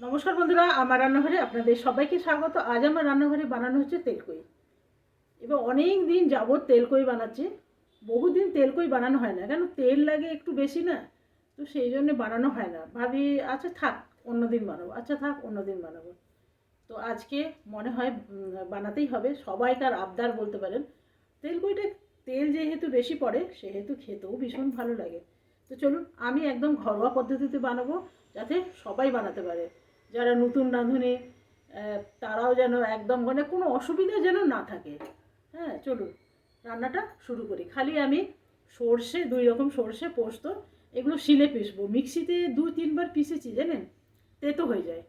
নমস্কার বন্ধুরা, আমার রান্নাঘরে আপনাদের সবাইকে স্বাগত। আজ আমার রান্নাঘরে বানানো হচ্ছে তেলকই। এবার অনেক দিন যাবৎ তেলকই বানাচ্ছি। বহুদিন তেলকই বানানো হয় না। কেন? তেল লাগে একটু বেশি না? তো সেই জন্য বানানো হয় না। ভাবি আচ্ছা থাক অন্যদিন বানাবো। আচ্ছা থাক অন্যদিন বানাবো। তো আজকে মনে হয় বানাতেই হবে। সবাইকার আবদার বলতে পারেন। তেলকইটা, তেল যেহেতু বেশি পড়ে, সেহেতু খেতেও ভীষণ ভালো লাগে। তো চলুন, আমি একদম ঘরোয়া পদ্ধতিতে বানাবো, যাতে সবাই বানাতে পারে। যারা নতুন রাঁধুনি তারাও যেন একদম মানে কোনো অসুবিধা যেন না থাকে। হ্যাঁ চলুন, রান্নাটা শুরু করি। খালি আমি সর্ষে, দুই রকম সর্ষে, পোস্ত, এগুলো শিলে পিসবো মিক্সিতে দু, তিনবার পিসেছি জানেন? তেতো হয়ে যায়।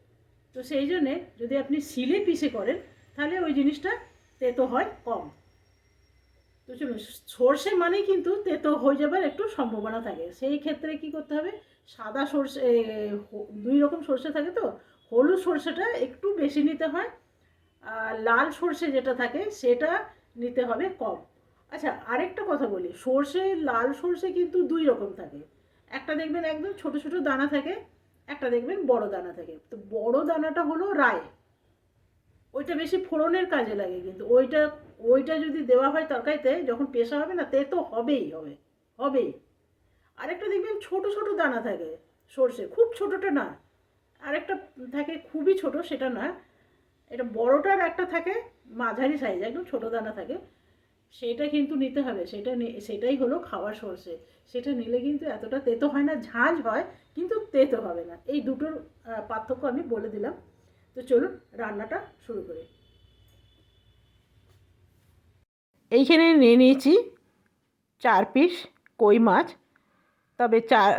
তো সেই জন্যে যদি আপনি শিলে পিসে করেন, তাহলে ওই জিনিসটা তেতো হয় কম। সর্ষে মানেই কিন্তু তেতো হয়ে যাবার একটু সম্ভাবনা থাকে। সেই ক্ষেত্রে কি করতে হবে, সাদা সর্ষে দুই রকম সর্ষে থাকে তো, হলুদ সর্ষেটা একটু বেশি নিতে হয়, আর লাল সর্ষে যেটা থাকে সেটা নিতে হবে কম। আচ্ছা আরেকটা কথা বলি, সর্ষে, লাল সর্ষে কিন্তু দুই রকম থাকে। একটা দেখবেন একদম ছোট ছোট দানা থাকে, একটা দেখবেন বড় দানা থাকে। তো বড় দানাটা হলো রায়। ওইটা বেশি ফোড়নের কাজে লাগে কিন্তু ওইটা ওইটা যদি দেওয়া হয় তরকারিতে, যখন পেশা হবে না, তে তো হবেই হবে, হবেই। আরেকটা দেখবেন ছোট ছোট দানা থাকে সর্ষে, খুব ছোটটা না। আরেকটা থাকে খুবই ছোট, সেটা না। এটা বড়টার একটা থাকে, মাঝারি সাইজ একদম ছোট দানা থাকে। সেটা কিন্তু নিতে হবে, সেটা সেটাই হলো খাওয়ার সর্ষে। সেটা নিলে কিন্তু এতটা তেতো হয় না ঝাঁঝ হয়, কিন্তু তেতো হবে না। এই দুটোর পার্থক্য আমি বলে দিলাম। তো চলুন রান্নাটা শুরু করি। এইখানে নিয়ে নিয়েছি চার পিস কই মাছ। তবে চার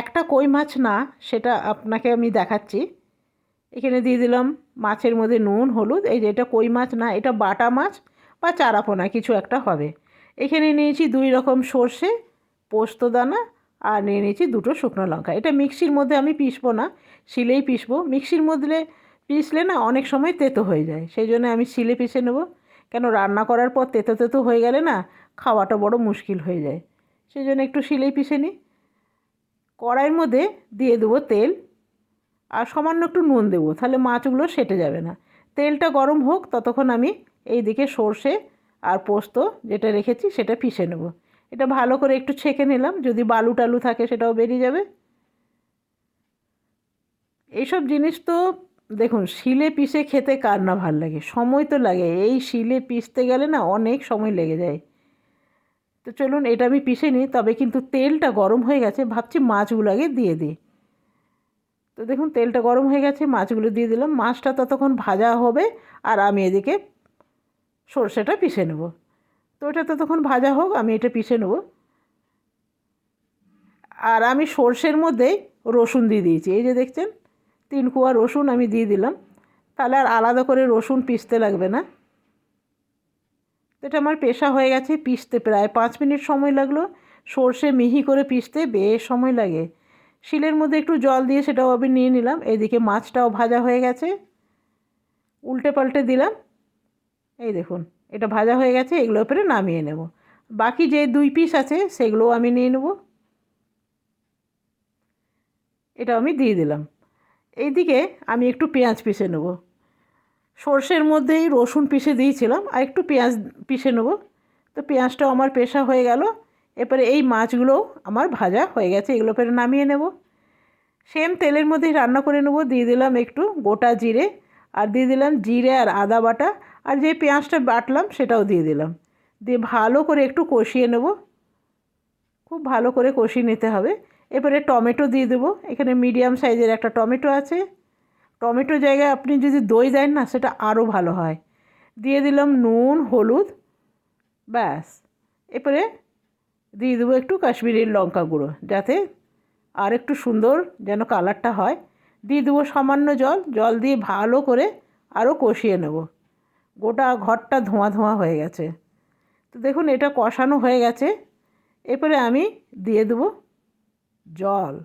একটা কই মাছ না, সেটা আপনাকে আমি দেখাচ্ছি। এখানে দিয়ে দিলাম মাছের মধ্যে নুন, হলুদ, এই যে এটা কই মাছ না, এটা বাটা মাছ বা চারাপোনা, কিছু একটা হবে। এখানে নিয়েছি দুই রকম সর্ষে, পোস্ত দানা, আর নিয়ে নিয়েছি দুটো শুকনো লঙ্কা। এটা মিক্সির মধ্যে আমি পিসবো না, শিলেই পিসবো মিক্সির মধ্যে পিসলে না অনেক সময় তেতো হয়ে যায়। সেই জন্য আমি শিলে পিষে নেব। কেন রান্না করার পর তেতো তেতো হয়ে গেলে না খাওয়াটা বড় মুশকিল হয়ে যায়। সেই জন্য একটু শিলেই পিষে নিই। কড়াইয়ের মধ্যে দিয়ে দেবো তেল আর সামান্য একটু নুন দেবো, তাহলে মাছগুলো সেটে যাবে না। তেলটা গরম হোক, ততক্ষণ আমি এই দিকে সর্ষে আর পোস্ত যেটা রেখেছি সেটা পিষে নেব। এটা ভালো করে একটু ছেঁকে নিলাম, যদি বালু টালু থাকে সেটাও বেরিয়ে যাবে। এইসব জিনিস তো দেখুন, শিলে পিষে খেতে কার না ভালো লাগে? সময় তো লাগে। এই শিলে পিষতে গেলে না অনেক সময় লেগে যায়। তো চলুন, এটা আমি পিষে নিই, তবে কিন্তু তেলটা গরম হয়ে গেছে। ভাবছি মাছগুলো আগে দিয়ে দিই। তো দেখুন, তেলটা গরম হয়ে গেছে, মাছগুলো দিয়ে দিলাম। মাছটা ততক্ষণ ভাজা হবে আর আমি এদিকে সর্ষেটা পিষে নেব। তো এটা ততক্ষণ ভাজা হোক, আমি এটা পিষে নেব। আর আমি সর্ষের মধ্যে রসুন দিয়ে দিয়েছি। এই যে দেখছেন তিন কুয়া রসুন আমি দিয়ে দিলাম। তাহলে আর আলাদা করে রসুন পিষতে লাগবে না। এটা আমার পেশা হয়ে গেছে পিষতে প্রায়। পাঁচ মিনিট সময় লাগল। সর্ষে মিহি করে পিষতে বেশ সময় লাগে। শিলের মধ্যে একটু জল দিয়ে সেটাও আমি নিয়ে নিলাম। এদিকে মাছটাও ভাজা হয়ে গেছে। উল্টে পাল্টে দিলাম। এই দেখুন, এটা ভাজা হয়ে গেছে। এগুলোর উপরে নামিয়ে নেব। বাকি যে দুই পিস আছে, সেগুলোও আমি নিয়ে নেব। এটা আমি দিয়ে দিলাম। এইদিকে আমি একটু পেঁয়াজ পিষে নেব। সর্ষের মধ্যেই রসুন পিষে দিয়েছিলাম, আর একটু পেঁয়াজ পিষে নেব। তো পেঁয়াজটাও আমার পেশা হয়ে গেল। এরপরে এই মাছগুলো আমার ভাজা হয়ে গেছে, এগুলো পরে নামিয়ে নেব। সেম তেলের মধ্যেই রান্না করে নেব। দিয়ে দিলাম একটু গোটা জিরে, আর দিয়ে দিলাম জিরে আর আদা বাটা, আর যে পেঁয়াজটা বাটলাম সেটাও দিয়ে দিলাম। দিয়ে ভালো করে একটু কষিয়ে নেব। খুব ভালো করে কষিয়ে নিতে হবে। এরপরে টমেটো দিয়ে দেবো। এখানে মিডিয়াম সাইজের একটা টমেটো আছে। টমেটো জায়গায় আপনি যদি দই দেন না, সেটা আরও ভালো হয়। দিয়ে দিলাম নুন, হলুদ, ব্যাস। এরপরে দিয়ে দেবো একটু কাশ্মীরি লঙ্কা গুঁড়ো, যাতে আর একটু সুন্দর যেন কালারটা হয়। দিয়ে দেবো সামান্য জল। জল দিয়ে ভালো করে আরও কষিয়ে নেব। গোটা ঘরটা ধোঁয়া ধোঁয়া হয়ে গেছে। তো দেখুন, এটা কষানো হয়ে গেছে। এরপরে আমি দিয়ে দেবো জল।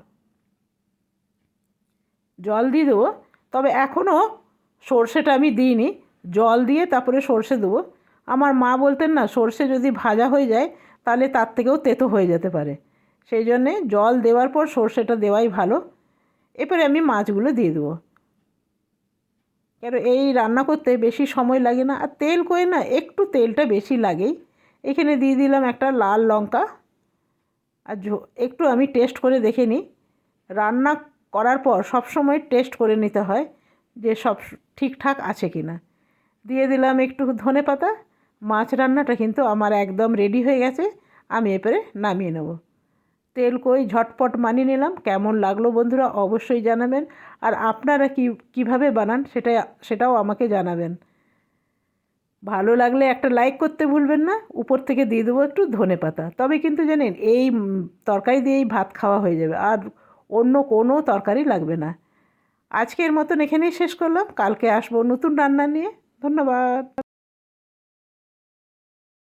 জল দিয়ে দেবো। তবে এখনও সর্ষেটা আমি দিইনি। জল দিয়ে তারপরে সর্ষে দেবো। আমার মা বলতেন না, সর্ষে যদি ভাজা হয়ে যায়, তাহলে তার থেকেও তেতো হয়ে যেতে পারে। সেই জন্যে জল দেওয়ার পর সর্ষেটা দেওয়াই ভালো। এরপরে আমি মাছগুলো দিয়ে দেবো। কেন এই রান্না করতে বেশি সময় লাগে না। আর তেল করে না, একটু তেলটা বেশি লাগেই। এখানে দিয়ে দিলাম একটা লাল লঙ্কা। আর একটু আমি টেস্ট করে দেখে নিই। রান্না করার পর সব সময় টেস্ট করে নিতে হয় যে সব ঠিকঠাক আছে কি না দিয়ে দিলাম একটু ধনে পাতা। মাছ রান্নাটা কিন্তু আমার একদম রেডি হয়ে গেছে। আমি এরপরে নামিয়ে নেব। তেল কই ঝটপট মানিয়ে নিলাম। কেমন লাগল বন্ধুরা অবশ্যই জানাবেন। আর আপনারা কি, কীভাবে বানান সেটা, সেটাও আমাকে জানাবেন। ভালো লাগলে একটা লাইক করতে ভুলবেন না, উপর থেকে দিয়ে দেবো একটু ধনে পাতা। তবে কিন্তু জানেন, এই তরকারি দিয়েই ভাত খাওয়া হয়ে যাবে, আর অন্য কোনো তরকারি লাগবে না। আজকের মতন এখানেই শেষ করলাম, কালকে আসব নতুন রান্না নিয়ে, ধন্যবাদ।